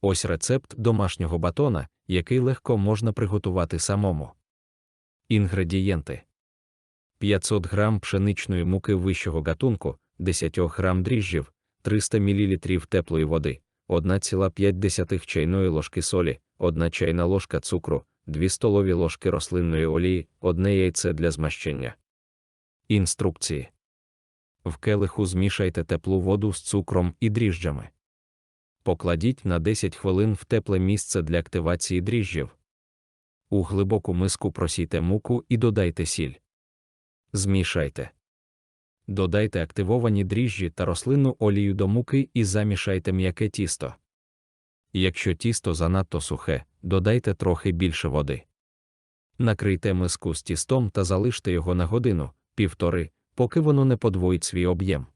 Ось рецепт домашнього батона, який легко можна приготувати самому. Інгредієнти 500 г пшеничної муки вищого гатунку, 10 г дріжджів, 300 мл теплої води, 1,5 чайної ложки солі, 1 чайна ложка цукру, 2 столові ложки рослинної олії, 1 яйце для змащення. Інструкції. В келиху змішайте теплу воду з цукром і дріжджами. Покладіть на 10 хвилин в тепле місце для активації дріжджів. У глибоку миску просійте муку і додайте сіль. Змішайте. Додайте активовані дріжджі та рослинну олію до муки і замішайте м'яке тісто. Якщо тісто занадто сухе, додайте трохи більше води. Накрийте миску з тістом та залиште його на годину, півтори, поки воно не подвоїть свій об'єм.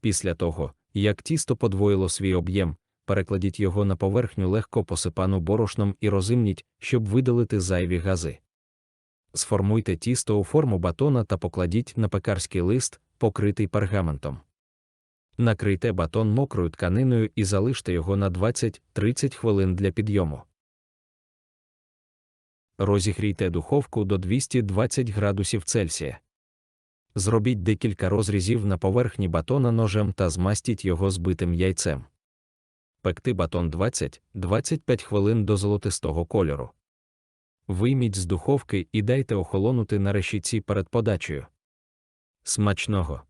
Після того, як тісто подвоїло свій об'єм, перекладіть його на поверхню легко посипану борошном і розимніть, щоб видалити зайві гази. Сформуйте тісто у форму батона та покладіть на пекарський лист, покритий пергаментом. Накрийте батон мокрою тканиною і залиште його на 20-30 хвилин для підйому. Розігрійте духовку до 220 градусів Цельсія. Зробіть декілька розрізів на поверхні батона ножем та змастіть його збитим яйцем. Пекти батон 20-25 хвилин до золотистого кольору. Вийміть з духовки і дайте охолонути на решітці перед подачею. Смачного!